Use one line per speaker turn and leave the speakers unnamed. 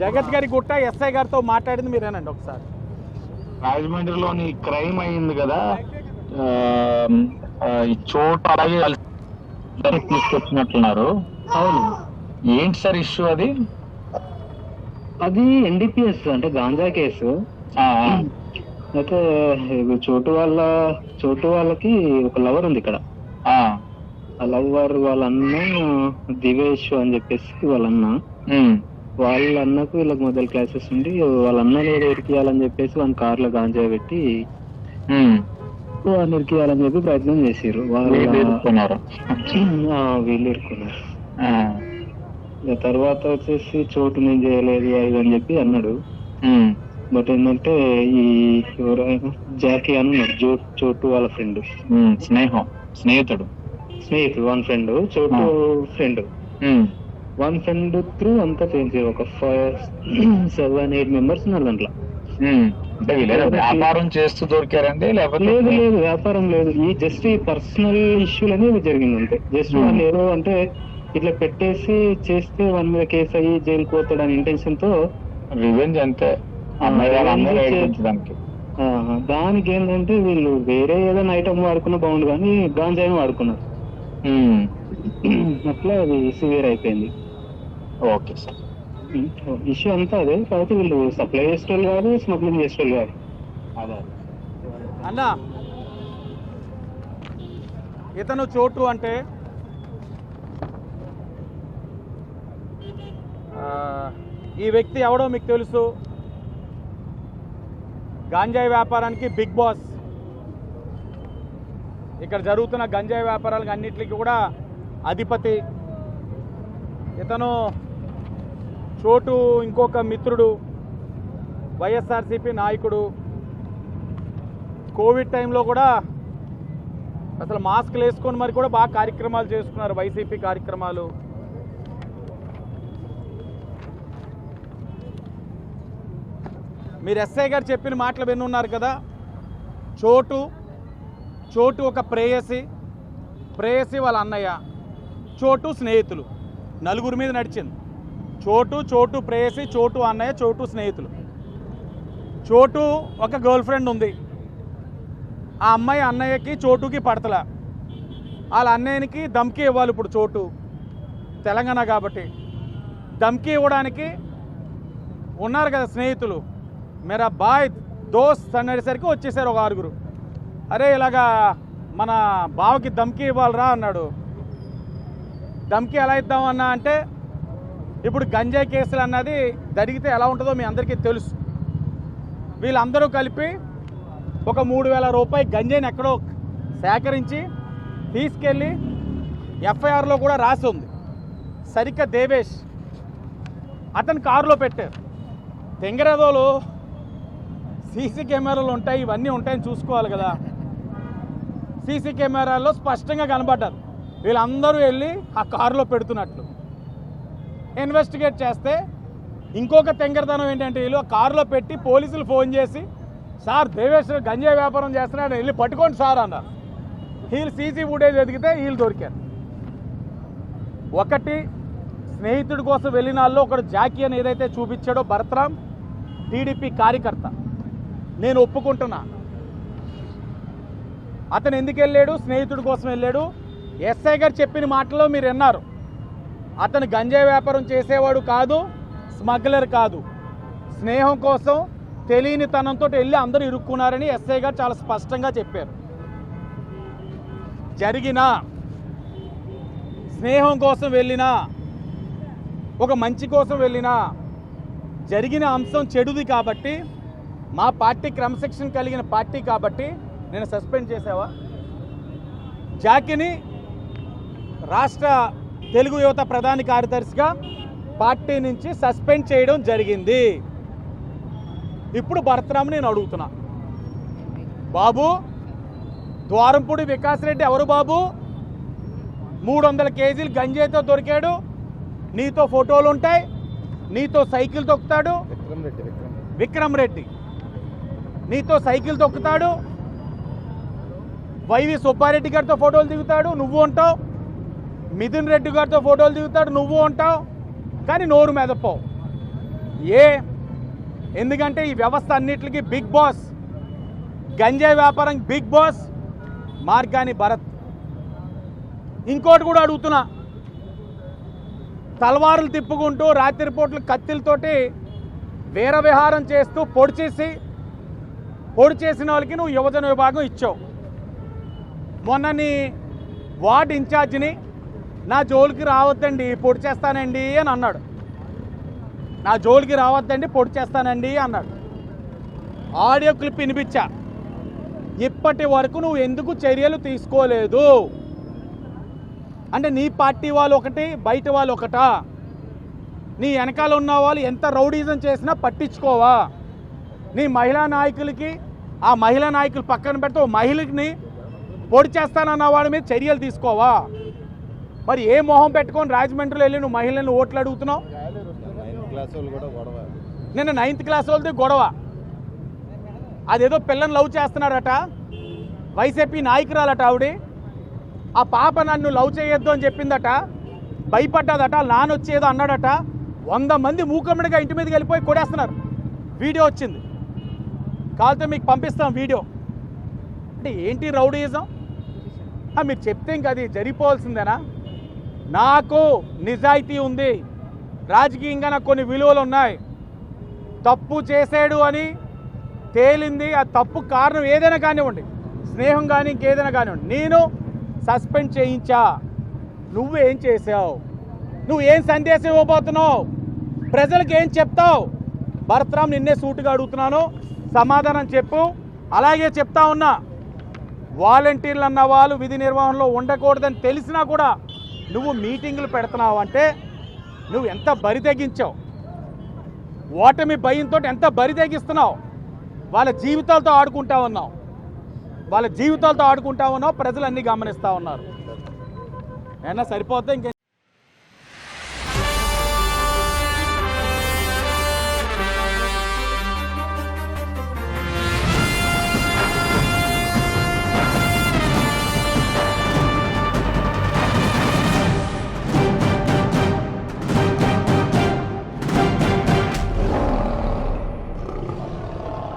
జగత్ గారి గుట్ట ఎస్ఐ గారితో మాట్లాడింది మీరేనండి ఒకసారి.
రాజమండ్రిలోని క్రైమ్ అయింది కదా ఆ, ఆ, ఈ చోటు అలాగే కలిసి తీసుకొచ్చినట్లున్నారు
అవును.
ఏంటి సార్ ఇష్యూ అది?
అది ఎన్డీపీఎస్ అంటే గాంజా కేసు.
ఆ,
అయితే చోటు వాళ్ళ చోటు వాళ్ళకి ఒక లవర్ ఉంది ఇక్కడ.
ఆ,
ఆ లవర్ వాళ్ళ అన్న దివేష్ అని చెప్పేసి వాళ్ళ అన్న.
ఉమ్,
వాళ్ళ అన్నకు వీళ్ళకి మొదలు క్లాసెస్ ఉండి వాళ్ళ అన్నని ఏదో ఇరికియాలని చెప్పేసి వాళ్ళ కార్లో గాంజా పెట్టి
ఉమ్.
వాళ్ళని ఇరికియాలని చెప్పి ప్రయత్నం చేసిర్రు. వాళ్ళు
వీళ్ళు ఇరుక్కున్నారు.
వీళ్ళు తర్వాత వచ్చేసి చోటు నేను చేయలేదు అది అని చెప్పి అన్నాడు. బట్ ఏంటంటే ఈ ఎవరైనా జాకీ అని ఉన్నాడు జో చోటు వాళ్ళ ఫ్రెండ్.
స్నేహం స్నేహితుడు.
స్నేహితుడు వన్ ఫ్రెండ్ చోటు ఫ్రెండ్. వన్ ఫ్రెండ్ త్రూ అంతా చేంజ్ ఒక ఫైవ్ సెవెన్ ఎయిట్ మెంబర్స్ ఉన్నారు దాంట్లో.
అంటే వ్యాపారం చేస్తూ దొరికారండి లేకపోతే
లేదు లేదు వ్యాపారం లేదు. ఈ జస్ట్ ఈ పర్సనల్ ఇష్యూలు అనేది జరిగింది అంతే. జస్ట్. వాళ్ళు ఏదో అంటే ఇట్లా పెట్టేసి చేస్తే వన్ మీద కేసు అయ్యి జైలుకి పోతాడని ఇంటెన్షన్తో
రివెంజ్ అంతే.
దానికి ఏంటంటే వీళ్ళు వేరే ఏదైనా ఐటమ్ వాడుకున్న బాగుండు కానీ గాంజాయిని వాడుకున్నారు. అట్లా అది సివియర్ అయిపోయింది.
Okay sir.
ఇష్యూ అంతా అదే కాబట్టి వీళ్ళు సప్లై చేసేవాళ్ళు కాదు స్మగ్లింగ్ చేసేవాళ్ళు కాదు.
అదే.
అన్న ఇతను చోటు అంటే ఈ వ్యక్తి ఎవడో మీకు తెలుసు? గాంజాయి వ్యాపారానికి బిగ్ బాస్. ఇక్కడ జరుగుతున్న గంజాయి వ్యాపారాలకు అన్నిటికీ కూడా అధిపతి. ఇతను చోటు ఇంకొక మిత్రుడు వైఎస్ఆర్సీపీ నాయకుడు. కోవిడ్ టైంలో కూడా అసలు మాస్క్లు వేసుకొని మరి కూడా బాగా కార్యక్రమాలు చేసుకున్నారు వైసీపీ కార్యక్రమాలు. మీరు ఎస్ఐ గారు చెప్పిన మాటలు వినున్నారు కదా. చోటు చోటు ఒక ప్రేయసి ప్రేయసి వాళ్ళ అన్నయ్య చోటు స్నేహితులు. నలుగురి మీద నడిచింది. చోటు చోటు ప్రేయసి చోటు అన్నయ్య చోటు స్నేహితులు. చోటు ఒక గర్ల్ ఫ్రెండ్ ఉంది. ఆ అమ్మాయి అన్నయ్యకి చోటుకి పడతల. వాళ్ళ అన్నయ్యనికి ధమ్కి ఇవ్వాలి ఇప్పుడు చోటు. తెలంగాణ కాబట్టి. ధమ్కి ఇవ్వడానికి ఉన్నారు కదా స్నేహితులు. మేరా బాయ్ దోస్త్ అనేసరికి వచ్చేసారు ఒక ఆరుగురు. అరే ఇలాగా మన బావకి దమ్కి ఇవ్వాలిరా అన్నాడు. ధమ్కి ఎలా ఇద్దామన్నా అంటే ఇప్పుడు గంజాయి కేసులు అన్నది జరిగితే ఎలా ఉంటుందో మీ అందరికీ తెలుసు. వీళ్ళందరూ కలిపి ఒక మూడు వేల రూపాయి గంజాయిని ఎక్కడో సేకరించి తీసుకెళ్ళి ఎఫ్ఐఆర్లో కూడా రాసి ఉంది. సరిగ్గా దేవేష్ అతను కారులో పెట్టారు. తెంగరేదోలు సీసీ కెమెరాలు ఉంటాయి ఇవన్నీ ఉంటాయని చూసుకోవాలి కదా. సీసీ కెమెరాల్లో స్పష్టంగా కనబడ్డారు. వీళ్ళందరూ వెళ్ళి ఆ కారులో పెడుతున్నట్లు. ఇన్వెస్టిగేట్ చేస్తే ఇంకొక తెంగరదనం ఏంటంటే వీళ్ళు కారులో పెట్టి పోలీసులు ఫోన్ చేసి సార్ దేవేశ్వర గంజాయి వ్యాపారం చేస్తున్నాడు వెళ్ళి పట్టుకోండి సార్ అన్నారు. వీళ్ళు సీసీ ఫుటేజ్ ఎదిగితే వీళ్ళు దొరికారు. ఒకటి స్నేహితుడి కోసం వెళ్ళిన వాళ్ళు ఒకడు జాకీ అని ఏదైతే చూపించాడో భరత్రామ్ టీడీపీ కార్యకర్త. నేను ఒప్పుకుంటున్నా. అతను ఎందుకు వెళ్ళాడు? స్నేహితుడి కోసం వెళ్ళాడు. ఎస్ఐ గారు చెప్పిన మాటలో మీరు విన్నారు. అతను గంజాయి వ్యాపారం చేసేవాడు కాదు స్మగ్లర్ కాదు. స్నేహం కోసం తెలియని తనంతో వెళ్ళి అందరూ ఇరుక్కున్నారని ఎస్ఐ గారు చాలా స్పష్టంగా చెప్పారు. జరిగిన స్నేహం కోసం వెళ్ళినా ఒక మంచి కోసం వెళ్ళినా జరిగిన అంశం చెడుది కాబట్టి మా పార్టీ క్రమశిక్షణ కలిగిన పార్టీ కాబట్టి నేను సస్పెండ్ చేసావా జాకిని రాష్ట్ర తెలుగు యువత ప్రధాన కార్యదర్శిగా పార్టీ నుంచి సస్పెండ్ చేయడం జరిగింది. ఇప్పుడు భరతరామ్ నేను అడుగుతున్నా. బాబు ద్వారంపూడి వికాస్ రెడ్డి ఎవరు బాబు? మూడు వందల కేజీలు గంజాయితో దొరికాడు. నీతో ఫోటోలు ఉంటాయి. నీతో సైకిల్ తొక్కుతాడు. విక్రమ్ రెడ్డి. నీతో సైకిల్ తొక్కుతాడు. వైవి సుబ్బారెడ్డి గారితో ఫోటోలు దిగుతాడు. నువ్వు ఉంటావు. మిథున్ రెడ్డి గారితో ఫోటోలు దిగుతాడు నువ్వు ఉంటావు కానీ నోరు మెదపవు ఏ? ఎందుకంటే ఈ వ్యవస్థ అన్నిటికీ బిగ్ బాస్. గంజాయి వ్యాపారం బిగ్ బాస్ మార్గాని భరత్. ఇంకోటి కూడా అడుగుతున్నా. తలవారులు తిప్పుకుంటూ రాత్రిపూట్లు కత్తిలతోటి వీర విహారం చేస్తూ పొడి చేసి పొడి చేసిన వాళ్ళకి నువ్వు యువజన విభాగం ఇచ్చావు. మొన్న నీ వార్డ్ ఇన్ఛార్జిని నా జోలికి రావద్దండి పొడి చేస్తానండి అని అన్నాడు. నా జోలికి రావద్దండి పొడి చేస్తానండి అన్నాడు. ఆడియో క్లిప్ వినిపించా. ఇప్పటి వరకు నువ్వు ఎందుకు చర్యలు తీసుకోలేదు? అంటే నీ పార్టీ వాళ్ళు ఒకటి బయట వాళ్ళు ఒకటా? నీ వెనకాల ఉన్న వాళ్ళు ఎంత రౌడీజం చేసినా పట్టించుకోవా? నీ మహిళా నాయకులకి ఆ మహిళా నాయకులు పక్కన పెడితే ఓ మహిళని పొడి చేస్తానన్న వాడి మీద చర్యలు తీసుకోవా? మరి ఏ మొహం పెట్టుకొని రాజమండ్రిలో వెళ్ళి నువ్వు మహిళలను ఓట్లు అడుగుతున్నావు?
క్లాస్ వాళ్ళు కూడా గొడవ
నిన్న నైన్త్ క్లాస్ వాళ్ళది గొడవ. అదేదో పిల్లని లవ్ చేస్తున్నాడట వైసీపీ నాయకురాలట ఆవిడ. ఆ పాప నన్ను లవ్ చేయొద్దు అని చెప్పిందట. భయపడ్డదట నాన్న వచ్చేదో అన్నాడట. వంద మంది మూకమ్మడిగా ఇంటి మీదకి వెళ్ళిపోయి కొడేస్తున్నారు. వీడియో వచ్చింది. కావాలంటే మీకు పంపిస్తాం వీడియో. అంటే ఏంటి రౌడీయిజం మీరు చెప్తే ఇంక అది జరిగిపోవాల్సిందేనా? నాకు నిజాయితీ ఉంది. రాజకీయంగా నాకు కొన్ని విలువలు ఉన్నాయి. తప్పు చేసాడు అని తేలింది. ఆ తప్పు కారణం ఏదైనా కానివ్వండి. స్నేహం కానీ ఇంకేదైనా కానివ్వండి. నేను సస్పెండ్ చేయించా. నువ్వేం చేసావు నువ్వు ఏం సందేశం ఇవ్వబోతున్నావు? ప్రజలకు ఏం చెప్తావు? భరత్రామ్ నిన్నే సూటుగా అడుగుతున్నాను. సమాధానం చెప్పు. అలాగే చెప్తా ఉన్నా. వాలంటీర్లు అన్న వాళ్ళు విధి నిర్వహణలో ఉండకూడదని తెలిసినా కూడా నువ్వు మీటింగులు పెడుతున్నావు అంటే నువ్వు ఎంత బరి తెగించావు? ఓటమి భయంతో ఎంత బరి తెగిస్తున్నావు? వాళ్ళ జీవితాలతో ఆడుకుంటా ఉన్నావు. వాళ్ళ జీవితాలతో ఆడుకుంటా ఉన్నావు ప్రజలు అన్నీ గమనిస్తూ ఉన్నారు. అయినా సరిపోతే ఇంకే